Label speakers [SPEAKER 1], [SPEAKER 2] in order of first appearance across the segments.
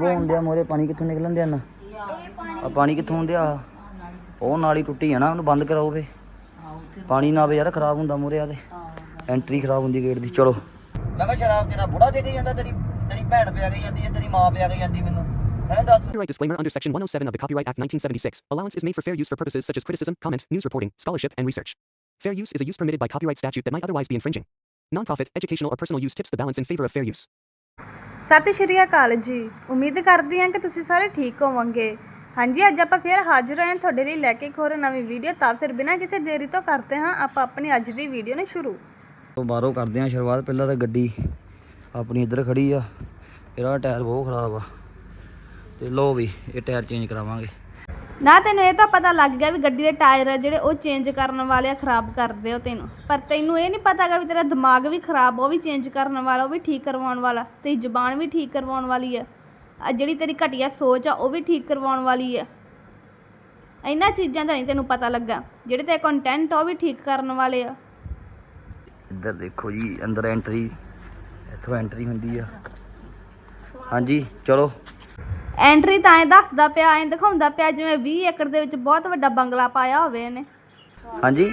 [SPEAKER 1] ਬੋਣ ਦਿਆ ਮੋਰੇ ਪਾਣੀ ਕਿੱਥੋਂ ਨਿਕਲਣ ਦਿਆ ਨਾ ਆ ਪਾਣੀ ਕਿੱਥੋਂ ਆਉਂਦਿਆ ਉਹ ਨਾਲੀ ਟੁੱਟੀ ਆ ਨਾ ਉਹਨੂੰ ਬੰਦ ਕਰਾਓ ਫੇ ਪਾਣੀ ਨਾ ਆਵੇ ਯਾਰ ਖਰਾਬ ਹੁੰਦਾ ਮੋਰੇ ਆ ਤੇ ਐਂਟਰੀ ਖਰਾਬ ਹੁੰਦੀ ਗੇਟ ਦੀ ਚਲੋ ਮੈਂ ਕਿਹਾ ਸ਼ਰਾਬ ਤੇਰਾ ਬੁੜਾ ਦੇ ਕੇ ਜਾਂਦਾ ਤੇਰੀ ਤੇਰੀ ਭੈਣ ਪਿਆ ਗਈ ਜਾਂਦੀ ਹੈ ਤੇਰੀ ਮਾਂ ਪਿਆ ਗਈ ਜਾਂਦੀ ਮੈਨੂੰ ਹੈ ਦੱਸ
[SPEAKER 2] Copyright disclaimer under Section 107 of the Copyright Act 1976. Allowance is made for fair use for purposes such as criticism, comment, news reporting, scholarship, and research. Fair use is a use permitted by copyright statute that might otherwise be infringing. Non-profit, educational, or personal use tips the balance in favor of fair use.
[SPEAKER 3] ਸਤਿ ਸ਼੍ਰੀ ਅਕਾਲ ਜੀ। ਉਮੀਦ ਕਰਦੀ ਹਾਂ ਕਿ ਤੁਸੀਂ ਸਾਰੇ ਠੀਕ ਹੋਵੋਗੇ। ਹਾਂਜੀ, ਅੱਜ ਆਪਾਂ ਫਿਰ ਹਾਜ਼ਰ ਹੋਏ ਹਾਂ ਤੁਹਾਡੇ ਲਈ ਲੈ ਕੇ ਇੱਕ ਹੋਰ ਨਵੀਂ ਵੀਡੀਓ। ਤਾਂ ਫਿਰ ਬਿਨਾਂ ਕਿਸੇ ਦੇਰੀ ਤੋਂ ਕਰਦੇ ਹਾਂ ਆਪਾਂ ਆਪਣੀ ਅੱਜ ਦੀ ਵੀਡੀਓ ਨੂੰ ਸ਼ੁਰੂ।
[SPEAKER 1] ਤੋਂ ਬਾਹਰੋਂ ਕਰਦੇ ਹਾਂ ਸ਼ੁਰੂਆਤ। ਪਹਿਲਾਂ ਤਾਂ ਗੱਡੀ ਆਪਣੀ ਇੱਧਰ ਖੜੀ ਆ। ਇਹਦਾ ਟਾਇਰ ਬਹੁਤ ਖਰਾਬ ਆ। ਤੇ ਲੋ ਵੀ, ਇਹ ਟਾਇਰ ਚੇਂਜ ਕਰਾਵਾਂਗੇ।
[SPEAKER 3] ਨਾ ਤੈਨੂੰ ਇਹ ਤਾਂ ਪਤਾ ਲੱਗ ਗਿਆ ਵੀ ਗੱਡੀ ਦੇ ਟਾਇਰ ਆ ਜਿਹੜੇ ਉਹ ਚੇਂਜ ਕਰਨ ਵਾਲੇ ਆ, ਖਰਾਬ ਕਰਦੇ ਹੋ ਤੈਨੂੰ। ਪਰ ਤੈਨੂੰ ਇਹ ਨਹੀਂ ਪਤਾਗਾ ਵੀ ਤੇਰਾ ਦਿਮਾਗ ਵੀ ਖਰਾਬ ਉਹ ਵੀ ਚੇਂਜ ਕਰਨ ਵਾਲਾ, ਉਹ ਵੀ ਠੀਕ ਕਰਵਾਉਣ ਵਾਲਾ, ਤੇਰੀ ਜ਼ੁਬਾਨ ਵੀ ਠੀਕ ਕਰਵਾਉਣ ਵਾਲੀ ਆ। ਆ ਜਿਹੜੀ ਤੇਰੀ ਘਟੀਆ ਸੋਚ ਆ, ਉਹ ਵੀ ਠੀਕ ਕਰਵਾਉਣ ਵਾਲੀ ਆ। ਇਹਨਾਂ ਚੀਜ਼ਾਂ ਦਾ ਨਹੀਂ ਤੈਨੂੰ ਪਤਾ ਲੱਗਾ। ਜਿਹੜੇ ਤੇ ਕੰਟੈਂਟ ਉਹ ਵੀ ਠੀਕ ਕਰਨ ਵਾਲੇ ਆ।
[SPEAKER 1] ਇੱਧਰ ਦੇਖੋ ਜੀ, ਅੰਦਰ ਐਂਟਰੀ ਇੱਥੋਂ ਐਂਟਰੀ ਹੁੰਦੀ ਆ। ਹਾਂਜੀ, ਚਲੋ।
[SPEAKER 3] ਐਂਟਰੀ ਤਾਂ ਐ ਦੱਸਦਾ ਪਿਆ ਐ ਦਿਖਾਉਂਦਾ ਪਿਆ ਜਿਵੇਂ 20 ਏਕੜ ਦੇ ਵਿੱਚ ਬਹੁਤ ਵੱਡਾ ਬੰਗਲਾ ਪਾਇਆ ਹੋਵੇ ਇਹਨੇ।
[SPEAKER 1] ਹਾਂਜੀ।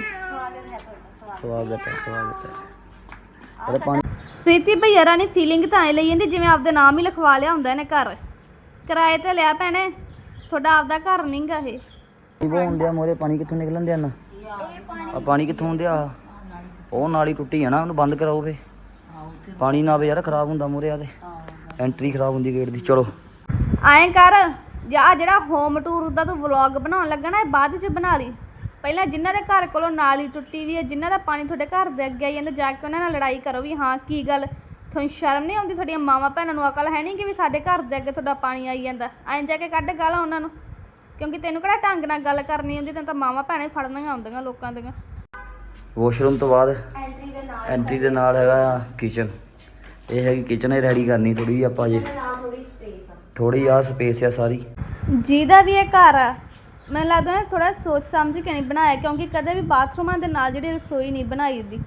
[SPEAKER 1] ਸਵਾਗਤ ਹੈ ਸਵਾਗਤ ਹੈ। ਅਰੇ ਪਾਣੀ
[SPEAKER 3] ਪ੍ਰੀਤੀ ਭਈਆ ਰਾਣੀ ਫੀਲਿੰਗ ਤਾਂ ਐ ਲਈ ਜਾਂਦੀ ਜਿਵੇਂ ਆਪਦੇ ਨਾਮ ਹੀ ਲਿਖਵਾ ਲਿਆ ਹੁੰਦਾ ਇਹਨੇ ਘਰ। ਕਿਰਾਏ ਤੇ ਲਿਆ ਭੈਣੇ ਤੁਹਾਡਾ ਆਪਦਾ ਘਰ ਨਹੀਂਗਾ ਇਹ।
[SPEAKER 1] ਬੋਣ ਦਿਆ ਮੋਰੇ ਪਾਣੀ ਕਿੱਥੋਂ ਨਿਕਲਣ ਦਿਆ ਨਾ ਆ ਪਾਣੀ ਕਿੱਥੋਂ ਆਉਂਦਿਆ ਉਹ ਨਾਲੀ ਟੁੱਟੀ ਆ ਨਾ ਉਹਨੂੰ ਬੰਦ ਕਰਾਓ ਫੇ। ਪਾਣੀ ਨਾ ਆਵੇ ਯਾਰ ਖਰਾਬ ਹੁੰਦਾ ਮੋਰੇ ਆ ਤੇ। ਐਂਟਰੀ ਖਰਾਬ ਹੁੰਦੀ ਗੇਟ ਦੀ ਚਲੋ।
[SPEAKER 3] ਐਂ ਕਰ ਜਾਂ ਜਿਹੜਾ ਹੋਮ ਟੂਰ ਦਾ ਤੂੰ ਵਲੌਗ ਬਣਾਉਣ ਲੱਗਾ ਨਾ ਇਹ ਬਾਅਦ ਚ ਬਣਾ ਲਈ। ਪਹਿਲਾਂ ਜਿਨ੍ਹਾਂ ਦੇ ਘਰ ਕੋਲੋਂ ਨਾਲੀ ਟੁੱਟੀ ਵੀ ਹੈ ਜਿਨ੍ਹਾਂ ਦਾ ਪਾਣੀ ਤੁਹਾਡੇ ਘਰ ਦੇ ਅੱਗੇ ਆਈ ਜਾਂਦਾ ਜਾ ਕੇ ਉਹਨਾਂ ਨਾਲ ਲੜਾਈ ਕਰੋ ਵੀ ਹਾਂ ਕੀ ਗੱਲ? ਤੁਹਾਨੂੰ ਸ਼ਰਮ ਨਹੀਂ ਆਉਂਦੀ ਤੁਹਾਡੀਆਂ ਮਾਵਾਂ ਭੈਣਾਂ ਨੂੰ ਅਕਲ ਹੈ ਨਹੀਂ ਕਿ ਵੀ ਸਾਡੇ ਘਰ ਦੇ ਅੱਗੇ ਤੁਹਾਡਾ ਪਾਣੀ ਆਈ ਜਾਂਦਾ? ਐਂ ਜਾ ਕੇ ਕੱਢ ਗਾਲਾਂ ਉਹਨਾਂ ਨੂੰ। ਕਿਉਂਕਿ ਤੈਨੂੰ ਕਿਹੜਾ ਢੰਗ ਨਾਲ ਗੱਲ ਕਰਨੀ ਆਉਂਦੀ ਤੈਨੂੰ ਤਾਂ ਮਾਵਾਂ ਭੈਣਾਂ ਹੀ ਫੜਨੀਆਂ ਆਉਂਦੀਆਂ ਲੋਕਾਂ ਦੀਆਂ।
[SPEAKER 1] ਵਾਸ਼ਰੂਮ ਤੋਂ ਬਾਅਦ ਐਂਟਰੀ ਦੇ ਨਾਲ ਹੈਗਾ ਕਿਚਨ ਇਹ ਹੈਗੀ ਕਿਚਨ ਹੀ ਰੈਡੀ ਕਰਨੀ ਥੋੜੀ ਆਪਾਂ ਜੇ ਥੋੜੀ ਆ ਸਪੇਸ ਆ ਸਾਰੀ।
[SPEAKER 3] ਜਿਹਦਾ ਵੀ ਇਹ ਘਰ ਆ। ਮੈਨੂੰ ਲੱਗਦਾ ਨਾ ਥੋੜਾ ਸੋਚ ਸਮਝ ਕੇ ਨਹੀਂ ਬਣਾਇਆ ਕਿਉਂਕਿ ਕਦੇ ਵੀ ਬਾਥਰੂਮਾਂ ਦੇ ਨਾਲ ਜਿਹੜੀ ਰਸੋਈ ਨਹੀਂ ਬਣਾਈ ਦੀ।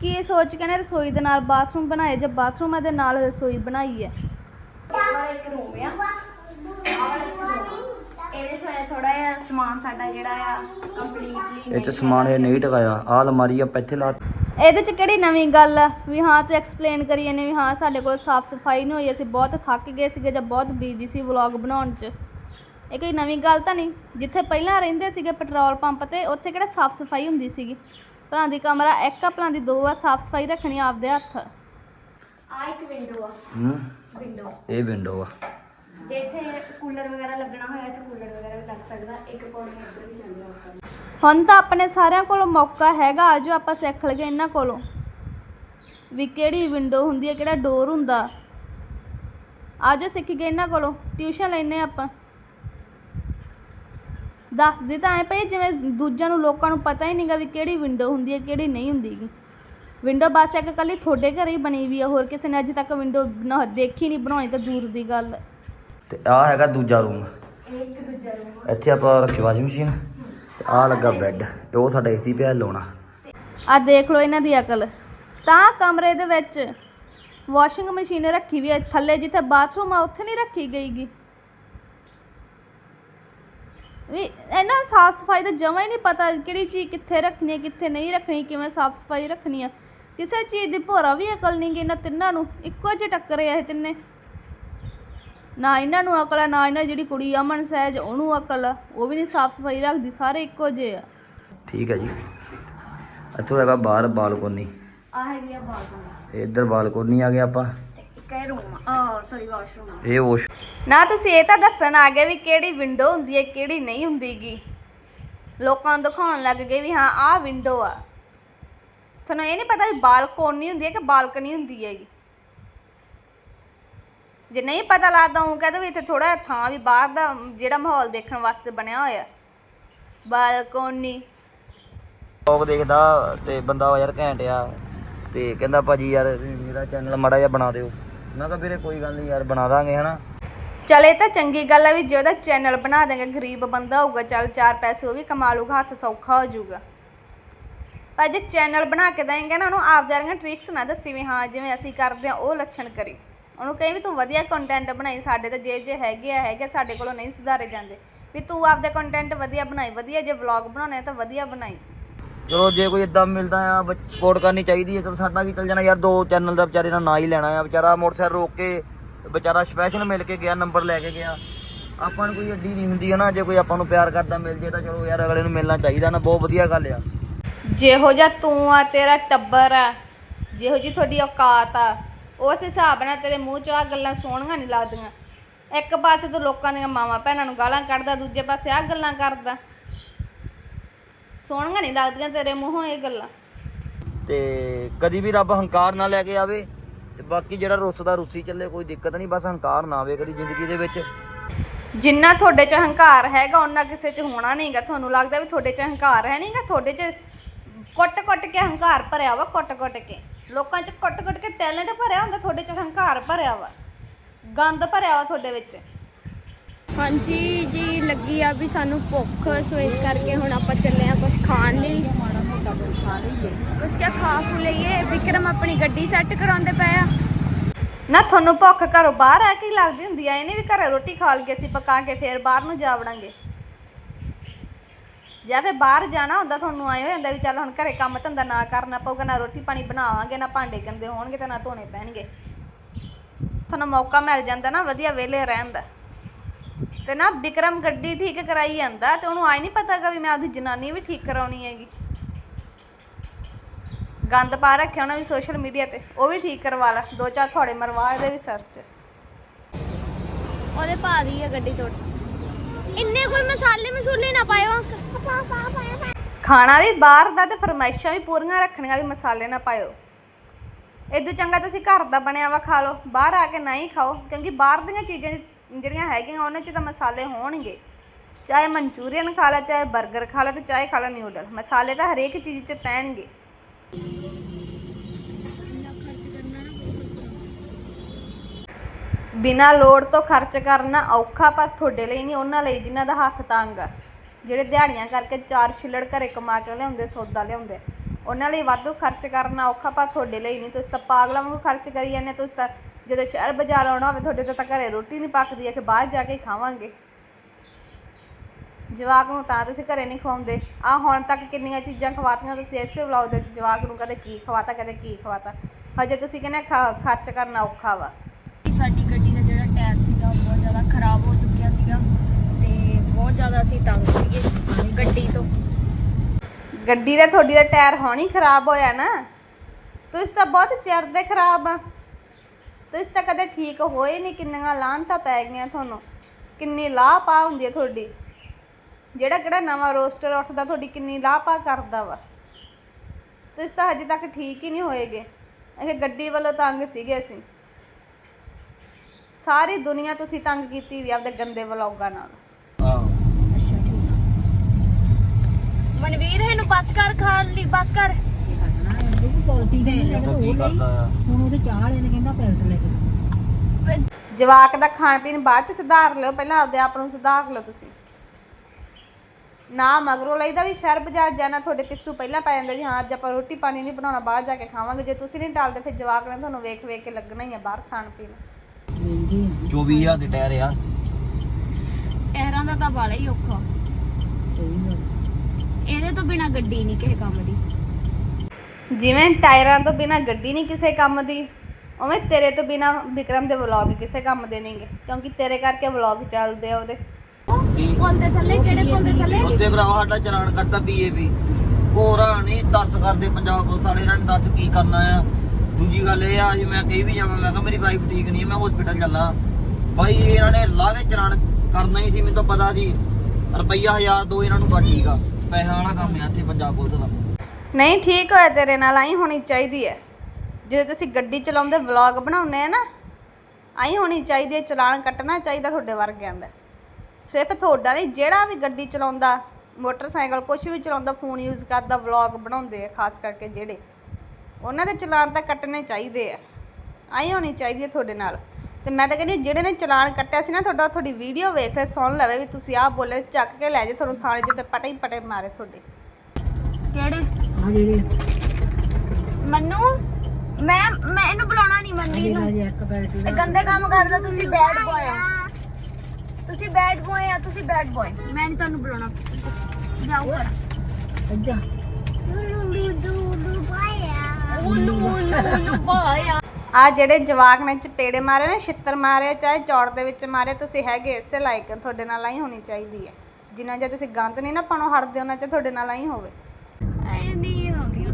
[SPEAKER 3] ਕੀ ਇਹ ਸੋਚ ਕੇ ਨੇ ਰਸੋਈ ਦੇ ਨਾਲ ਬਾਥਰੂਮ ਬਣਾਏ ਜਾਂ ਬਾਥਰੂਮਾਂ ਦੇ ਨਾਲ ਰਸੋਈ ਬਣਾਈ ਹੈ?
[SPEAKER 4] ਇੱਕ ਰੂਮ ਆ। ਇਹਦੇ ਚ ਥੋੜਾ ਜਿਹਾ ਸਮਾਨ ਸਾਡਾ ਜਿਹੜਾ ਆ ਕੰਪਲੀਟਲੀ
[SPEAKER 1] ਇਹ ਚ ਸਮਾਨ ਇਹ ਨਹੀਂ ਟਕਾਇਆ। ਆ ਅਲਮਾਰੀ ਆਪਾਂ ਇੱਥੇ ਲਾ
[SPEAKER 3] ਇਹਦੇ ਚ ਕਿਹੜੀ ਨਵੀਂ ਗੱਲ ਆ? ਵੀ ਹਾਂ ਤੂੰ ਐਕਸਪਲੇਨ ਕਰੀ ਜਾਂਦੇ ਵੀ ਹਾਂ ਸਾਡੇ ਕੋਲ ਸਾਫ਼ ਸਫ਼ਾਈ ਨਹੀਂ ਹੋਈ ਅਸੀਂ ਬਹੁਤ ਥੱਕ ਗਏ ਸੀਗੇ ਜਾਂ ਬਹੁਤ ਬੀਜੀ ਸੀ ਵਲੌਗ ਬਣਾਉਣ 'ਚ। ਇਹ ਕੋਈ ਨਵੀਂ ਗੱਲ ਤਾਂ ਨਹੀਂ? ਜਿੱਥੇ ਪਹਿਲਾਂ ਰਹਿੰਦੇ ਸੀਗੇ ਪੈਟਰੋਲ ਪੰਪ ਤੇ ਉੱਥੇ ਕਿਹੜਾ ਸਾਫ਼ ਸਫ਼ਾਈ ਹੁੰਦੀ ਸੀਗੀ? ਭਲਾਂ ਦੀ ਕਮਰਾ ਇੱਕ ਆ ਭਲਾਂ ਦੀ ਦੋ ਆ ਸਾਫ਼ ਸਫ਼ਾਈ ਰੱਖਣੀ ਆਪਦੇ ਹੱਥ।
[SPEAKER 4] ਆ ਇੱਕ ਵਿੰਡੋ ਆ।
[SPEAKER 1] ਹੂੰ?
[SPEAKER 4] ਵਿੰਡੋ
[SPEAKER 1] ਇਹ ਵਿੰਡੋ ਆ।
[SPEAKER 4] ਜੇ ਇੱਥੇ ਕੂਲਰ ਵਗੈਰਾ ਲੱਗਣਾ ਹੋਇਆ ਤਾਂ ਕੂਲਰ ਵਗੈਰਾ ਵੀ ਲੱਗ ਸਕਦਾ, ਇੱਕ ਪੌੜੀ ਇੱਧਰ ਵੀ ਚੱਲ ਜਾਊਗਾ
[SPEAKER 3] ਹੁਣ ਤਾਂ ਆਪਣੇ ਸਾਰਿਆਂ ਕੋਲ ਮੌਕਾ ਹੈਗਾ, ਆਜੋ ਆਪਾਂ ਸਿੱਖ ਲਈਏ ਇਹਨਾਂ ਕੋਲੋਂ। ਵੀ ਕਿਹੜੀ ਵਿੰਡੋ ਹੁੰਦੀ ਹੈ, ਕਿਹੜਾ ਡੋਰ ਹੁੰਦਾ। ਆਜੋ ਸਿੱਖ ਗਏ ਇਹਨਾਂ ਕੋਲੋਂ ਟਿਊਸ਼ਨ ਲੈਨੇ ਆਪਾਂ। ਦੱਸਦੇ ਤਾਂ ਐ ਪਈ ਜਿਵੇਂ ਦੂਜਿਆਂ ਨੂੰ ਲੋਕਾਂ ਨੂੰ ਪਤਾ ਹੀ ਨਹੀਂਗਾ ਵੀ ਕਿਹੜੀ ਵਿੰਡੋ ਹੁੰਦੀ ਹੈ, ਕਿਹੜੀ ਨਹੀਂ ਹੁੰਦੀਗੀ। ਵਿੰਡੋ ਬਸ ਇੱਕ ਕੱਲੀ ਤੁਹਾਡੇ ਘਰੇ ਹੀ ਬਣੀ ਵੀ ਆ, ਹੋਰ ਕਿਸੇ ਨੇ ਅੱਜ ਤੱਕ ਵਿੰਡੋ ਨਾ ਦੇਖੀ ਨਹੀਂ, ਬਣਾਉਣੀ ਤਾਂ ਦੂਰ ਦੀ ਗੱਲ।
[SPEAKER 1] ਤੇ ਆ ਹੈਗਾ ਦੂਜਾ ਰੂਮ।
[SPEAKER 4] ਇੱਕ ਦੂਜਾ ਰੂਮ
[SPEAKER 1] ਇੱਥੇ ਆਪਾਂ ਰੱਖੀ ਵਾਸ਼ਿੰਗ ਮਸ਼ੀਨ ਤੇ ਆ ਲੱਗਾ ਬੈੱਡ। ਤੇ ਉਹ ਸਾਡਾ ਏਸੀ ਪਿਆ ਲਾਉਣਾ।
[SPEAKER 3] ਆ ਦੇਖ ਲਓ ਇਹਨਾਂ ਦੀ ਅਕਲ। ਤਾਂ ਕਮਰੇ ਦੇ ਵਿੱਚ ਵਾਸ਼ਿੰਗ ਮਸ਼ੀਨ ਰੱਖੀ ਵੀ ਹੈ ਥੱਲੇ ਜਿੱਥੇ ਬਾਥਰੂਮ ਆ, ਉੱਥੇ ਨਹੀਂ ਰੱਖੀ ਗਈਗੀ। ਵੀ ਇਹਨਾਂ ਸਾਫ਼ ਸਫ਼ਾਈ ਦਾ ਜਮਾ ਹੀ ਨਹੀਂ ਪਤਾ ਕਿਹੜੀ ਚੀਜ਼ ਕਿੱਥੇ ਰੱਖਣੀ ਹੈ, ਕਿੱਥੇ ਨਹੀਂ ਰੱਖਣੀ, ਕਿਵੇਂ ਸਾਫ਼ ਸਫ਼ਾਈ ਰੱਖਣੀ ਆ। ਕਿਸੇ ਚੀਜ਼ ਦੀ ਭੋਰਾ ਵੀ ਅਕਲ ਨਹੀਂ ਗੀ ਇਹਨਾਂ ਤਿੰਨਾਂ ਨੂੰ। ਇੱਕੋ ਜਿਹੇ ਟੱਕਰੇ ਆ ਇਹ ਤਿੰਨੇ। ਨਾ ਇਹਨਾਂ ਨੂੰ ਅਕਲ ਆ ਨਾ ਇਹਨਾਂ ਜਿਹੜੀ ਕੁੜੀ ਅਮਨ ਸਹਿਜ ਉਹਨੂੰ ਅਕਲ ਆ। ਉਹ ਵੀ ਨਹੀਂ ਸਾਫ਼ ਸਫ਼ਾਈ ਰੱਖਦੀ ਸਾਰੇ ਇੱਕੋ ਜਿਹੇ ਆ।
[SPEAKER 1] ਠੀਕ ਹੈ ਜੀ। ਇੱਥੋਂ ਹੈਗਾ ਬਾਹਰ ਬਾਲਕੋਨੀ।
[SPEAKER 4] ਆ ਹੈਗੀ ਆ ਬਾਥਰੂਮ
[SPEAKER 1] ਇੱਧਰ ਬਾਲਕੋਨੀ ਆ ਗਿਆ ਆਪਾਂ।
[SPEAKER 4] ਤੇ ਇੱਕ ਇਹ ਰੂਮ ਆ। ਸੌਰੀ ਵਾਸ਼ਰੂਮ ਆ।
[SPEAKER 1] ਇਹ ਵਾਸ਼
[SPEAKER 3] ਨਾ ਤੁਸੀਂ ਇਹ ਤਾਂ ਦੱਸਣ ਆ ਗਏ ਵੀ ਕਿਹੜੀ ਵਿੰਡੋ ਹੁੰਦੀ ਹੈ ਕਿਹੜੀ ਨਹੀਂ ਹੁੰਦੀਗੀ। ਲੋਕਾਂ ਨੂੰ ਦਿਖਾਉਣ ਲੱਗ ਗਏ ਵੀ ਹਾਂ ਆਹ ਵਿੰਡੋ ਆ। ਤੁਹਾਨੂੰ ਇਹ ਨਹੀਂ ਪਤਾ ਵੀ ਬਾਲਕੋਨੀ ਹੁੰਦੀ ਹੈ ਕਿ ਬਾਲਕਨੀ ਹੁੰਦੀ ਹੈਗੀ। ਜੇ ਨਹੀਂ ਪਤਾ ਲੱਗਦਾ ਉਹ ਕਹਿੰਦੇ ਵੀ ਇੱਥੇ ਥੋੜਾ ਥਾਂ ਵੀ ਬਾਹਰ ਦਾ ਜਿਹੜਾ ਮਾਹੌਲ ਦੇਖਣ ਵਾਸਤੇ ਬਣਿਆ ਹੋਇਆ। ਬਾਲਕੋਨੀ।
[SPEAKER 1] ਲੋਕ ਦੇਖਦਾ ਤੇ ਬੰਦਾ ਯਾਰ ਘੈਂਟ ਆ ਤੇ ਕਹਿੰਦਾ ਭਾਜੀ ਯਾਰ ਮੇਰਾ ਚੈਨਲ ਮਾੜਾ ਜਿਹਾ ਬਣਾ ਦਿਓ। ਮੈਂ ਕਿਹਾ ਵੀਰੇ ਕੋਈ ਗੱਲ ਨਹੀਂ ਯਾਰ ਬਣਾ ਦਾਂਗੇ ਹਨਾ?
[SPEAKER 3] ਚਲ ਇਹ ਤਾਂ ਚੰਗੀ ਗੱਲ ਹੈ ਵੀ ਜੇ ਉਹਦਾ ਚੈਨਲ ਬਣਾ ਦੇਗਾ ਗਰੀਬ ਬੰਦਾ ਹੋਊਗਾ ਚੱਲ ਚਾਰ ਪੈਸੇ ਉਹ ਵੀ ਕਮਾ ਲੂਗਾ ਹੱਥ ਸੌਖਾ ਹੋ ਜਾਊਗਾ। ਪਰ ਜੇ ਚੈਨਲ ਬਣਾ ਕੇ ਦੇਂਗੇ ਨਾ ਉਹਨੂੰ ਆਪਦੇ ਵਾਲੀਆਂ ਟ੍ਰਿਕਸ ਨਾ ਦੱਸੀ ਵੀ ਹਾਂ ਜਿਵੇਂ ਅਸੀਂ ਕਰਦੇ ਆ ਉਹ ਲੱਛਣ ਕਰੀ। ਉਹਨੂੰ ਕਹੀ ਵੀ ਤੂੰ ਵਧੀਆ ਕੰਟੈਂਟ ਬਣਾਈ ਸਾਡੇ ਤੇ ਜੇ ਜੇ ਹੈਗੇ ਆ ਹੈਗੇ ਸਾਡੇ ਕੋਲੋਂ ਨਹੀਂ ਸੁਧਾਰੇ ਜਾਂਦੇ। ਵੀ ਤੂੰ ਆਪਦੇ ਕੰਟੈਂਟ ਵਧੀਆ ਬਣਾਈ ਵਧੀਆ ਜੇ ਵਲੌਗ ਬਣਾਉਣੇ ਆ ਤਾਂ ਵਧੀਆ ਬਣਾਈ।
[SPEAKER 1] ਚਲੋ ਜੇ ਕੋਈ ਇਦਾਂ ਮਿਲਦਾ ਆ ਸਪੋਰਟ ਕਰਨੀ ਚਾਹੀਦੀ ਹੈ ਚਲੋ ਸਾਡਾ ਵੀ ਚੱਲ ਜਾਣਾ ਯਾਰ ਦੋ ਚੈਨਲ ਦਾ ਵਿਚਾਰੇ ਨਾਲ ਨਾ ਹੀ ਲੈਣਾ ਆ। ਵਿਚਾਰਾ ਮੋਟਰਸਾਈਕਲ ਰੋਕ ਕੇ ਵਿਚਾਰਾ ਸਪੈਸ਼ਲ ਮਿਲ ਕੇ ਗਿਆ ਨੰਬਰ ਲੈ ਕੇ ਗਿਆ। ਆਪਾਂ ਨੂੰ ਕੋਈ ਅੱਡੀ ਨਹੀਂ ਹੁੰਦੀ ਹੈ ਨਾ ਜੇ ਕੋਈ ਆਪਾਂ ਨੂੰ ਪਿਆਰ ਕਰਦਾ ਮਿਲ ਜੇ ਤਾਂ ਚਲੋ ਯਾਰ ਅਗਲੇ ਨੂੰ ਮਿਲਣਾ ਚਾਹੀਦਾ ਨਾ ਬਹੁਤ ਵਧੀਆ ਗੱਲ ਆ।
[SPEAKER 3] ਜਿਹੋ ਜਿਹਾ ਤੂੰ ਆ ਤੇਰਾ ਟੱਬਰ ਆ ਜਿਹੋ ਜੀ ਤੁਹਾਡੀ ਔਕਾਤ ਆ ਉਸ ਹਿਸਾਬ ਨਾਲ ਤੇਰੇ ਮੂੰਹ 'ਚ ਆ ਗੱਲਾਂ ਸੋਹਣੀਆਂ ਨਹੀਂ ਲੱਗਦੀਆਂ। ਇੱਕ ਪਾਸੇ ਤੂੰ ਲੋਕਾਂ ਦੀਆਂ ਮਾਵਾਂ ਭੈਣਾਂ ਨੂੰ ਗਾਲਾਂ ਕੱਢਦਾ ਦੂਜੇ ਪਾਸੇ ਆ ਗੱਲਾਂ ਕਰਦਾ। ਸੋਹਣੀਆਂ ਨਹੀਂ ਲੱਗਦੀਆਂ ਤੇਰੇ ਮੂੰਹੋਂ ਇਹ ਗੱਲਾਂ।
[SPEAKER 1] ਤੇ ਕਦੀ ਵੀ ਰੱਬ ਹੰਕਾਰ ਨਾ ਲੈ ਕੇ ਆਵੇ ਤੇ ਬਾਕੀ ਜਿਹੜਾ ਰੁੱਸਦਾ ਰੁੱਸੀ ਚੱਲੇ ਕੋਈ ਦਿੱਕਤ ਨਹੀਂ ਬਸ ਹੰਕਾਰ ਨਾ ਆਵੇ ਕਦੀ ਜ਼ਿੰਦਗੀ ਦੇ ਵਿੱਚ।
[SPEAKER 3] ਜਿੰਨਾ ਤੁਹਾਡੇ 'ਚ ਹੰਕਾਰ ਹੈਗਾ ਉਹਨਾਂ ਕਿਸੇ 'ਚ ਹੋਣਾ ਨਹੀਂਗਾ ਤੁਹਾਨੂੰ ਲੱਗਦਾ ਵੀ ਤੁਹਾਡੇ 'ਚ ਹੰਕਾਰ ਹੈ ਨਹੀਂਗਾ ਤੁਹਾਡੇ 'ਚ ਕੁੱਟ-ਕੁੱਟ ਕੇ ਹੰਕਾਰ ਭਰਿਆ ਵਾ ਕੁੱਟ-ਕੁੱਟ ਕੇ। ਲੋਕਾਂ 'ਚ ਕੁੱਟ-ਕੁੱਟ ਕੇ ਟੈਲੈਂਟ ਭਰਿਆ ਹੁੰਦਾ ਤੁਹਾਡੇ 'ਚ ਹੰਕਾਰ ਭਰਿਆ ਵਾ ਗੰਦ ਭਰਿਆ ਵਾ ਤੁਹਾਡੇ ਵਿੱਚ।
[SPEAKER 4] ਹਾਂਜੀ ਜੀ ਲੱਗੀ ਆ ਵੀ ਸਾਨੂੰ ਭੁੱਖ ਸੋ ਇਸ ਕਰਕੇ ਹੁਣ ਆਪਾਂ ਚੱਲੇ ਆ ਕੁਝ ਖਾਣ ਲਈ। ਕੁਝ ਕਿਆ ਖਾ ਖੂ ਲਈਏ? ਵਿਕਰਮ ਆਪਣੀ ਗੱਡੀ ਸੈੱਟ ਕਰਾਉਂਦੇ ਪਏ ਆ।
[SPEAKER 3] ਨਾ ਤੁਹਾਨੂੰ ਭੁੱਖ ਘਰੋਂ ਬਾਹਰ ਆ ਕੇ ਹੀ ਲੱਗਦੀ ਹੁੰਦੀ ਆ ਇਹਨੇ ਵੀ ਘਰੇ ਰੋਟੀ ਖਾ ਲਈ ਅਸੀਂ ਪਕਾ ਕੇ ਫੇਰ ਬਾਹਰ ਨੂੰ ਜਾ ਵੜਾਂਗੇ। ਜਾਂ ਫਿਰ ਬਾਹਰ ਜਾਣਾ ਹੁੰਦਾ ਤੁਹਾਨੂੰ ਆਏ ਹੋ ਜਾਂਦਾ ਵੀ ਚੱਲ ਹੁਣ ਘਰੇ ਕੰਮ ਧੰਦਾ ਨਾ ਕਰਨਾ ਪਊਗਾ, ਨਾ ਰੋਟੀ ਪਾਣੀ ਬਣਾਵਾਂਗੇ, ਨਾ ਭਾਂਡੇ ਗੰਦੇ ਹੋਣਗੇ ਤੇ ਨਾ ਧੋਣੇ ਪੈਣਗੇ। ਤੁਹਾਨੂੰ ਮੌਕਾ ਮਿਲ ਜਾਂਦਾ ਨਾ ਵਧੀਆ ਵਿਹਲੇ ਰਹਿਣ ਦਾ। ਤੇ ਨਾ ਵਿਕਰਮ ਗੱਡੀ ਠੀਕ ਕਰਾਈ ਜਾਂਦਾ ਤੇ ਉਹਨੂੰ ਆਏ ਨਹੀਂ ਪਤਾਗਾ ਵੀ ਮੈਂ ਆਪਦੀ ਜਨਾਨੀ ਵੀ ਠੀਕ ਕਰਾਉਣੀ ਹੈਗੀ। ਗੰਦ ਪਾ ਰੱਖਿਆ ਉਹਨਾਂ ਵੀ ਸੋਸ਼ਲ ਮੀਡੀਆ ਤੇ, ਉਹ ਵੀ ਠੀਕ ਕਰਵਾ ਲਾ, ਦੋ ਚਾਰ ਥੋੜੇ ਮਰਵਾ ਇਹਦੇ ਵੀ ਸਰਚ
[SPEAKER 4] ਉਹਦੇ ਪਾ ਆ ਗੱਡੀ ਤੋੜ। ਇੰਨੇ ਕੋਈ ਮਸਾਲੇ ਮਸੂਲੇ ਨਾ ਪਾਇਓ
[SPEAKER 3] ਖਾਣਾ ਵੀ ਬਾਹਰ ਦਾ ਤੇ ਫਰਮਾਇਸ਼ਾਂ ਵੀ ਪੂਰੀਆਂ ਰੱਖਣੀਆਂ ਵੀ ਮਸਾਲੇ ਨਾ ਪਾਇਓ। ਇਦੋਂ ਚੰਗਾ ਤੁਸੀਂ ਘਰ ਦਾ ਬਣਿਆ ਵਾ ਖਾ ਲਓ, ਬਾਹਰ ਆ ਕੇ ਨਾ ਹੀ ਖਾਓ, ਕਿਉਂਕਿ ਬਾਹਰ ਦੀਆਂ ਚੀਜ਼ਾਂ ਜਿਹੜੀਆਂ ਹੈਗੀਆਂ ਉਹਨਾਂ 'ਚ ਤਾਂ ਮਸਾਲੇ ਹੋਣਗੇ। ਚਾਹੇ ਮਨਚੂਰੀਅਨ ਖਾ ਲਾ, ਚਾਹੇ 버ਗਰ ਖਾ ਲਾ ਤੇ ਚਾਹੇ ਖਾ ਲਾ ਨਿਊਡਲ ਮਸਾਲੇ ਤਾਂ ਹਰੇਕ ਚੀਜ਼ 'ਚ ਪੈਣਗੇ। ਬਿਨਾਂ ਲੋੜ ਤੋਂ ਖਰਚ ਕਰਨਾ ਔਖਾ, ਪਰ ਤੁਹਾਡੇ ਲਈ ਨਹੀਂ, ਉਹਨਾਂ ਲਈ ਜਿਨ੍ਹਾਂ ਦਾ ਹੱਥ ਤੰਗ ਆ। ਜਿਹੜੇ ਦਿਹਾੜੀਆਂ ਕਰਕੇ ਚਾਰ ਛਿੱਲੜ ਘਰੇ ਕਮਾ ਕੇ ਲਿਆਉਂਦੇ, ਸੌਦਾ ਲਿਆਉਂਦੇ, ਉਹਨਾਂ ਲਈ ਵਾਧੂ ਖਰਚ ਕਰਨਾ ਔਖਾ, ਪਰ ਤੁਹਾਡੇ ਲਈ ਨਹੀਂ। ਤੁਸੀਂ ਤਾਂ ਪਾਗਲਾਂ ਵਾਂਗੂ ਖਰਚ ਕਰੀ ਜਾਂਦੇ ਤੁਸੀਂ ਤਾਂ ਜਦੋਂ ਸ਼ਹਿਰ ਬਾਜ਼ਾਰ ਆਉਣਾ ਹੋਵੇ, ਤੁਹਾਡੇ ਤੋਂ ਤਾਂ ਘਰੇ ਰੋਟੀ ਨਹੀਂ ਪੱਕਦੀ ਹੈ ਕਿ ਬਾਹਰ ਜਾ ਕੇ ਖਾਵਾਂਗੇ। ਜਵਾਕ ਨੂੰ ਤਾਂ ਤੁਸੀਂ ਘਰੇ ਨਹੀਂ ਖਵਾਉਂਦੇ। ਆ ਹੁਣ ਤੱਕ ਕਿੰਨੀਆਂ ਚੀਜ਼ਾਂ ਖਵਾਤੀਆਂ ਤੁਸੀਂ ਇਸੇ ਵਲੌਗ ਦੇ ਵਿੱਚ, ਜਵਾਕ ਨੂੰ ਕਦੇ ਕੀ ਖਵਾਤਾ, ਕਦੇ ਕੀ ਖਵਾਤਾ। ਹਜੇ ਤੁਸੀਂ ਕਹਿੰਦੇ ਖ- ਖਰਚ ਕਰਨਾ ਔਖਾ ਵਾ।
[SPEAKER 4] ਸਾਡੀ ਟਾਇਰ ਸੀਗਾ ਉਹ ਬਹੁਤ ਜ਼ਿਆਦਾ ਖਰਾਬ ਹੋ ਚੁੱਕਿਆ ਸੀਗਾ ਤੇ ਬਹੁਤ ਜ਼ਿਆਦਾ ਅਸੀਂ ਤੰਗ ਸੀਗੇ ਗੱਡੀ ਤੋਂ।
[SPEAKER 3] ਗੱਡੀ ਦਾ ਤੁਹਾਡੀ ਦਾ ਟਾਇਰ ਹੋਣੀ ਖਰਾਬ ਹੋਇਆ ਨਾ, ਤੁਸੀਂ ਤਾਂ ਬਹੁਤ ਚਿਰ ਦੇ ਖਰਾਬ ਆ। ਤੁਸੀਂ ਤਾਂ ਕਦੇ ਠੀਕ ਹੋਏ ਨਹੀਂ ਕਿੰਨੀਆਂ ਲਾਹਨਤਾਂ ਪੈ ਗਈਆਂ ਤੁਹਾਨੂੰ, ਕਿੰਨੀ ਲਾਹ ਪਾ ਹੁੰਦੀ ਹੈ ਤੁਹਾਡੀ। ਜਿਹੜਾ ਕਿਹੜਾ ਨਵਾਂ ਰੋਸਟਰ ਉੱਠਦਾ, ਤੁਹਾਡੀ ਕਿੰਨੀ ਲਾਹ ਪਾ ਕਰਦਾ ਵਾ। ਤੁਸੀਂ ਤਾਂ ਹਜੇ ਤੱਕ ਠੀਕ ਹੀ ਨਹੀਂ ਹੋਏਗੇ। ਇਹ ਗੱਡੀ ਵੱਲੋਂ ਤੰਗ ਸੀਗੇ ਅਸੀਂ। ਸਾਰੀ ਦੁਨੀਆ ਤੁਸੀਂ ਤੰਗ ਕੀਤੀ ਵੀ ਆਪਦੇ ਗੰਦੇ ਵਲੌਗਾਂ ਨਾਲ।
[SPEAKER 4] ਮਨਵੀਰ ਇਹਨੂੰ ਬਸ ਕਰ ਖਾਣ ਲਈ ਬਸ ਕਰ।
[SPEAKER 3] ਜਵਾਕ ਦਾ ਖਾਣ ਪੀਣ ਬਾਅਦ ਚ ਸੁਧਾਰ ਲਿਓ ਪਹਿਲਾਂ ਆਪਦੇ ਆਪ ਨੂੰ ਸੁਧਾਰ ਲਓ ਤੁਸੀਂ। ਨਾ ਮਗਰੋਂ ਲਈਦਾ ਵੀ ਸ਼ਹਿਰ ਬਾਜ਼ਾਰ ਜਾਣਾ ਤੁਹਾਡੇ ਪਿੱਛੂ ਪਹਿਲਾਂ ਪੈ ਜਾਂਦਾ ਜੀ ਹਾਂ ਅੱਜ ਆਪਾਂ ਰੋਟੀ ਪਾਣੀ ਨਹੀਂ ਬਣਾਉਣਾ ਬਾਹਰ ਜਾ ਕੇ ਖਾਵਾਂਗੇ। ਜੇ ਤੁਸੀਂ ਨਹੀਂ ਟਾਲਦੇ ਫਿਰ ਜਵਾਕ ਨੇ ਤੁਹਾਨੂੰ ਵੇਖ ਵੇਖ ਕੇ ਲੱਗਣਾ ਹੀ ਆ ਬਾਹਰ ਖਾਣ ਪੀਣ।
[SPEAKER 1] 24000 ਦੇ ਟਾਇਰ ਆ।
[SPEAKER 4] ਟਾਇਰਾਂ ਦਾ ਤਾਂ ਬਾਲਾ ਹੀ ਔਖਾ। ਇਹਦੇ ਤੋਂ ਬਿਨਾ ਗੱਡੀ ਨਹੀਂ ਕਿਸੇ ਕੰਮ ਦੀ।
[SPEAKER 3] ਜਿਵੇਂ ਟਾਇਰਾਂ ਤੋਂ ਬਿਨਾ ਗੱਡੀ ਨਹੀਂ ਕਿਸੇ ਕੰਮ ਦੀ ਉਵੇਂ ਤੇਰੇ ਤੋਂ ਬਿਨਾ ਵਿਕਰਮ ਦੇ ਵਲੌਗ ਕਿਸੇ ਕੰਮ ਦੇ ਨਹੀਂਗੇ ਕਿਉਂਕਿ ਤੇਰੇ ਕਰਕੇ ਵਲੌਗ ਚੱਲਦੇ ਆ ਉਹਦੇ।
[SPEAKER 4] ਪੁੱਲ ਦੇ ਥੱਲੇ ਕਿਹੜੇ ਪੁੱਲ ਦੇ ਥੱਲੇ?
[SPEAKER 1] ਉੱਤੇ ਭਰਾ ਸਾਡਾ ਚਲਾਨ ਕਰਤਾ ਪੀਏਪੀ ਹੋਰਾਂ ਨਹੀਂ ਤਰਸ ਕਰਦੇ ਪੰਜਾਬ ਪੁਲਿਸ ਵਾਲੇ ਇਹਨਾਂ ਨੇ ਦੱਸ ਕੀ ਕਰਨਾ ਆ। ਦੂਜੀ ਗੱਲ ਇਹ ਆ, ਜੀ ਮੈਂ ਕਹੀ ਵੀ ਜਾਵਾਂ, ਮੈਂ ਕਿਹਾ ਮੇਰੀ ਵਾਈਫ ਠੀਕ ਨਹੀਂ ਮੈਂ ਹਸਪੀਟਲ ਚੱਲਾਂ। ਬਾਈ ਇਹਨਾਂ ਨੇ ਲਾ ਕੇ ਚਲਾਨ ਕਰਨਾ ਹੀ ਸੀ, ਮੈਨੂੰ ਤਾਂ ਪਤਾ ਸੀ। ਰੁਪਈਆ 1000 ਦੋ ਇਹਨਾਂ ਨੂੰ ਤਾਂ ਠੀਕ ਪੈਸਾ ਵਾਲਾ ਕੰਮ ਆ ਇੱਥੇ ਪੰਜਾਬ ਪੁਲਿਸ ਦਾ।
[SPEAKER 3] ਨਹੀਂ, ਠੀਕ ਹੋਇਆ ਤੇਰੇ ਨਾਲ, ਆਈ ਹੋਣੀ ਚਾਹੀਦੀ ਹੈ। ਜਦੋਂ ਤੁਸੀਂ ਗੱਡੀ ਚਲਾਉਂਦੇ ਵਲੌਗ ਬਣਾਉਂਦੇ ਆ ਨਾ, ਆਈ ਹੋਣੀ ਚਾਹੀਦੀ ਹੈ, ਚਲਾਨ ਕੱਟਣਾ ਚਾਹੀਦਾ ਤੁਹਾਡੇ ਵਰਗਿਆਂ ਦਾ। ਸਿਰਫ ਤੁਹਾਡਾ ਨਹੀਂ, ਜਿਹੜਾ ਵੀ ਗੱਡੀ ਚਲਾਉਂਦਾ, ਮੋਟਰਸਾਈਕਲ ਕੁਝ ਵੀ ਚਲਾਉਂਦਾ ਫੋਨ ਯੂਜ਼ ਕਰਦਾ ਵਲੌਗ ਬਣਾਉਂਦੇ ਆ, ਖਾਸ ਕਰਕੇ ਜਿਹੜੇ। ਉਹਨਾਂ ਦੇ ਚਲਾਨ ਤਾਂ ਕੱਟਣੇ ਚਾਹੀਦੇ ਆ। ਆਈ ਹੋਣੀ ਚਾਹੀਦੀ ਹੈ ਤੁਹਾਡੇ ਨਾਲ। ਤੇ ਮੈਂ ਤਾਂ ਕਹਿੰਦੀ ਹਾਂ, ਜਿਹੜੇ ਨੇ ਚਲਾਨ ਕੱਟਿਆ ਸੀ ਨਾ ਤੁਹਾਡਾ ਤੁਹਾਡੀ ਵੀਡੀਓ ਵੇਖ ਕੇ ਸੁਣ ਲਵੇ ਵੀ ਤੁਸੀਂ ਆਹ ਬੋਲੇ ਚੱਕ ਕੇ ਲੈ ਜੇ ਤੁਹਾਨੂੰ ਥਾਣੇ 'ਚ ਤੇ ਪਟੇ ਹੀ ਪਟੇ ਮਾਰੇ ਤੁਹਾਡੇ।
[SPEAKER 4] ਕਿਹੜੇ? ਆ ਜਿਹੜੇ ਮੰਨੂ? ਮੈਂ ਮੈਂ ਇਹਨੂੰ ਬੁਲਾਉਣਾ ਨਹੀਂ ਮੰਨੀ ਇਹਦਾ ਨੂੰ ਜੀ ਇੱਕ ਬੈਠੀ ਇਹ ਗੰਦੇ ਕੰਮ ਕਰਦਾ ਤੁਸੀਂ ਬੈਡ ਬॉय ਆ। ਤੁਸੀਂ ਬੈਡ ਬॉय ਆ ਤੁਸੀਂ ਬੈਡ ਬॉय ਮੈਂ ਨਹੀਂ ਤੁਹਾਨੂੰ ਬੁਲਾਉਣਾ। ਜਾਓ ਘਰ। ਅੱਜਾ ਉਲੂ ਉਲੂ ਉਲੂ ਪਾਇਆ
[SPEAKER 3] ਆ ਜਿਹੜੇ ਜਵਾਕ ਨੇ ਚਪੇੜੇ ਮਾਰੇ ਨੇ ਛਿੱਤਰ ਮਾਰੇ ਚਾਹੇ ਚੌੜ ਦੇ ਵਿੱਚ ਮਾਰੇ ਤੁਸੀਂ ਹੈਗੇ ਇਸੇ ਲਾਇਕ ਤੁਹਾਡੇ ਨਾਲ ਹੀ ਹੋਣੀ ਚਾਹੀਦੀ ਹੈ। ਜਿੰਨਾ ਜੇ ਤੁਸੀਂ ਗੰਦ ਨਹੀਂ ਨਾ ਪਾਣੋ ਹਟਦੇ ਉਹਨਾਂ ਚ ਤੁਹਾਡੇ ਨਾਲ ਹੀ ਹੋਵੇ।
[SPEAKER 4] ਐ ਨਹੀਂ ਹੋ ਗਈ।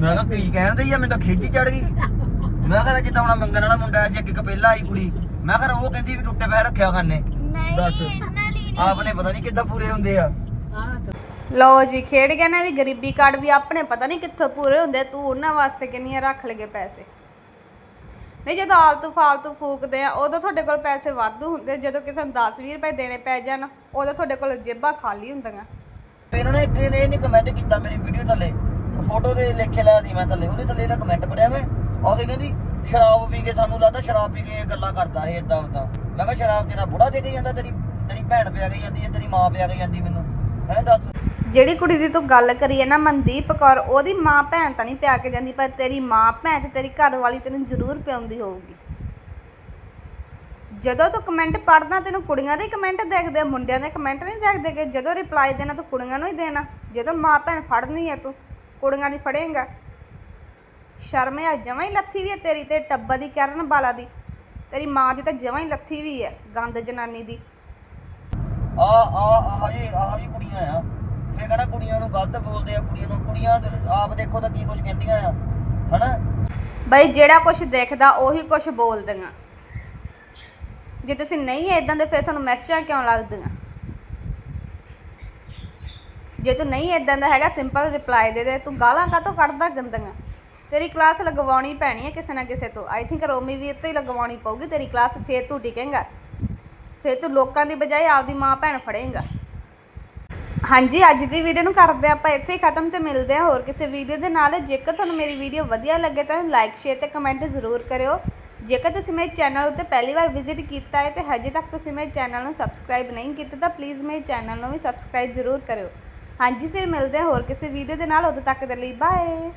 [SPEAKER 1] ਮੈਂ ਕਿਹਾ ਕੀ ਕਹਿੰਦੇ ਆ? ਮੈਨੂੰ ਤਾਂ ਖਿੱਚ ਚੜ ਗਈ। ਮੈਂ ਕਿਹਾ ਜਿੱਦਾਂ ਹੁਣ ਮੰਗਣ ਵਾਲਾ ਮੁੰਡਾ ਅੱਜ ਅੱਗੇ ਕਪੇਲਾ ਆਈ ਕੁੜੀ ਮੈਂ ਕਿਹਾ ਉਹ ਕਹਿੰਦੀ ਵੀ ਟੁੱਟੇ ਪੈਰ ਰੱਖਿਆ ਕਰਨੇ ਦੱਸ।
[SPEAKER 4] ਨਹੀਂ ਇਹਨਾਂ ਲਈ
[SPEAKER 1] ਆਪਨੇ ਪਤਾ ਨਹੀਂ ਕਿੱਦਾਂ ਪੂਰੇ ਹੁੰਦੇ ਆ।
[SPEAKER 3] ਲਓ ਜੀ, ਖੇਡ ਗਿਆ ਨਾ ਵੀ ਗਰੀਬੀ ਕਾਰਡ ਵੀ ਆਪਣੇ ਪਤਾ ਨਹੀਂ ਕਿੱਥੋਂ ਪੂਰੇ ਹੁੰਦੇ, ਤੂੰ ਉਹਨਾਂ ਵਾਸਤੇ ਕਿੰਨੀਆਂ ਰੱਖ ਲਗੇ ਪੈਸੇ? ਨਹੀਂ, ਜਦੋਂ ਆਲਤੂ ਫਾਲਤੂ ਫੂਕਦੇ ਆ, ਉਦੋਂ ਤੁਹਾਡੇ ਕੋਲ ਪੈਸੇ ਵਾਧੂ ਹੁੰਦੇ, ਜਦੋਂ ਕਿਸੇ ਨੂੰ 10-20 ਰੁਪਏ ਦੇਣੇ ਪੈ ਜਾਣ, ਉਦੋਂ ਤੁਹਾਡੇ ਕੋਲ ਜੇਬਾਂ ਖਾਲੀ ਹੁੰਦੀਆਂ।
[SPEAKER 1] ਫਿਰ ਉਹਨੇ ਇੱਕ ਨੇ ਇਹਨੇ ਕਮੈਂਟ ਕੀਤਾ ਮੇਰੀ ਵੀਡੀਓ ਥੱਲੇ ਫੋਟੋ ਦੇ ਲਿਖੇ ਲਾਇਆ ਸੀ ਮੈਂ ਥੱਲੇ ਉਹਦੇ ਥੱਲੇ ਇਹਦਾ ਕਮੈਂਟ ਪੜਿਆ ਮੈਂ। ਉਹ ਤੇ ਕਹਿੰਦੀ ਸ਼ਰਾਬ ਪੀ ਕੇ ਸਾਨੂੰ ਲੱਗਦਾ ਸ਼ਰਾਬ ਪੀ ਕੇ ਗੱਲਾਂ ਕਰਦਾ ਇਹ ਇਦਾਂ ਉਦਾਂ ਮੈਂ ਕਿਹਾ ਸ਼ਰਾਬ ਤੇਰਾ ਬੁੜਾ ਦੇ ਕੇ ਜਾਂਦਾ, ਤੇਰੀ ਤੇਰੀ ਭੈਣ ਪਿਆ ਕੇ ਜਾਂਦੀ ਹੈ, ਤੇਰੀ ਮਾਂ ਪਿਆ ਕੇ ਜਾਂਦੀ ਮੈਨੂੰ। ਹੈ, ਦੱਸ।
[SPEAKER 3] ਜਿਹੜੀ ਕੁੜੀ ਦੀ ਤੂੰ ਗੱਲ ਕਰੀ ਹੈ ਨਾ ਮਨਦੀਪ ਕੌਰ, ਉਹਦੀ ਮਾਂ ਭੈਣ ਤਾਂ ਨਹੀਂ ਪਿਆ ਕੇ ਜਾਂਦੀ, ਪਰ ਤੇਰੀ ਮਾਂ ਭੈਣ ਤੇ ਤੇਰੀ ਘਰ ਵਾਲੀ ਤੈਨੂੰ ਜ਼ਰੂਰ ਪਿਆਉਂਦੀ ਹੋਊਗੀ। ਜਦੋਂ ਤੂੰ ਕਮੈਂਟ ਪੜਦਾ ਤੈਨੂੰ ਕੁੜੀਆਂ ਦੇ ਕਮੈਂਟ ਦੇਖਦੇ ਮੁੰਡਿਆਂ ਦੇ ਕਮੈਂਟ ਨਹੀਂ ਦੇਖਦੇ ਕਿ ਜਦੋਂ ਰਿਪਲਾਈ ਦੇਣਾ ਤੂੰ ਕੁੜੀਆਂ ਨੂੰ ਹੀ ਦੇਣਾ। ਜਦੋਂ ਮਾਂ ਭੈਣ ਫੜਨੀ ਹੈ ਤੂੰ, ਕੁੜੀਆਂ ਦੀ ਫੜੇਂਗਾ। ਸ਼ਰਮ ਆ, ਜਮਾਂ ਹੀ ਲੱਥੀ ਵੀ ਹੈ ਤੇਰੀ ਤੇ ਟੱਬਾ ਦੀ, ਕਰਨ ਵਾਲਾ ਦੀ। ਤੇਰੀ ਮਾਂ ਦੀ ਤਾਂ ਜਮਾਂ ਹੀ ਲੱਥੀ ਵੀ ਹੈ, ਗੰਦ ਜਨਾਨੀ ਦੀ।
[SPEAKER 1] ਆ ਆ ਆਹ ਜੀ ਆਹ ਜੀ ਕੁੜੀਆਂ ਆ। ਫੇਰ ਕਹਿੰਦਾ ਕੁੜੀਆਂ ਨੂੰ ਗਲਤ ਬੋਲਦੇ ਆ, ਕੁੜੀਆਂ ਨੂੰ ਕੁੜੀਆਂ ਤੇ ਆਪ ਦੇਖੋ ਤਾਂ ਕੀ ਕੁਝ ਕਹਿੰਦੀਆਂ ਆ। ਹਨਾ?
[SPEAKER 3] ਬਈ ਜਿਹੜਾ ਕੁਝ ਦੇਖਦਾ, ਉਹੀ ਕੁਝ ਬੋਲਦੀਆਂ। ਜੇ ਤੁਸੀਂ ਨਹੀਂ ਇਦਾਂ ਦੇ, ਫਿਰ ਤੁਹਾਨੂੰ ਮਿਰਚਾਂ ਕਿਉਂ ਲੱਗਦੀਆਂ? ਜੇ ਤੂੰ ਨਹੀਂ ਇਦਾਂ ਦਾ ਹੈਗਾ ਸਿੰਪਲ ਰਿਪਲਾਈ ਦੇ ਦੇ। ਤੂੰ ਗਾਲਾਂ ਕਾਹਤੋਂ ਕੱਢਦਾ ਗੰਦੀਆਂ? ਤੇਰੀ ਕਲਾਸ ਲਗਵਾਉਣੀ ਪੈਣੀ ਹੈ ਕਿਸੇ ਨਾ ਕਿਸੇ ਤੋਂ। ਆਈ ਥਿੰਕ ਰੋਮੀ ਵੀਰ ਤੋਂ ਹੀ ਲਗਵਾਉਣੀ ਪਊਗੀ। ਤੇਰੀ ਕਲਾਸ ਫੇਰ ਤੂੰ ਟਿਕੇਂਗਾ। ਫੇਰ ਤੂੰ ਲੋਕਾਂ ਦੀ ਬਜਾਏ ਆਪਦੀ ਮਾਂ ਭੈਣ ਫੜੇਂਗਾ। ਹਾਂਜੀ, ਅੱਜ ਦੀ ਵੀਡੀਓ ਨੂੰ ਕਰਦੇ ਹਾਂ ਆਪਾਂ ਇੱਥੇ ਹੀ ਖਤਮ ਤੇ ਮਿਲਦੇ ਹਾਂ ਹੋਰ ਕਿਸੇ ਵੀਡੀਓ ਦੇ ਨਾਲ। ਜੇਕਰ ਤੁਹਾਨੂੰ ਮੇਰੀ ਵੀਡੀਓ ਵਧੀਆ ਲੱਗੇ ਤਾਂ ਲਾਈਕ ਸ਼ੇਅਰ ਤੇ ਕਮੈਂਟ ਜ਼ਰੂਰ ਕਰਿਓ। ਜੇਕਰ ਤੁਸੀਂ ਮੇਰੇ ਚੈਨਲ ਉੱਤੇ ਪਹਿਲੀ ਵਾਰ ਵਿਜ਼ਿਟ ਕੀਤਾ ਹੈ ਤੇ ਹਜੇ ਤੱਕ ਤੁਸੀਂ ਮੇਰੇ ਚੈਨਲ ਨੂੰ ਸਬਸਕ੍ਰਾਈਬ ਨਹੀਂ ਕੀਤਾ ਤਾਂ ਪਲੀਜ਼ ਮੇਰੇ ਚੈਨਲ ਨੂੰ ਵੀ ਸਬਸਕ੍ਰਾਈਬ ਜ਼ਰੂਰ ਕਰਿਓ। ਹਾਂਜੀ, ਫਿਰ ਮਿਲਦੇ ਹਾਂ ਹੋਰ ਕਿਸੇ ਵੀਡੀਓ ਦੇ ਨਾਲ। ਉਦੋਂ ਤੱਕ ਦੇ ਲਈ ਬਾਏ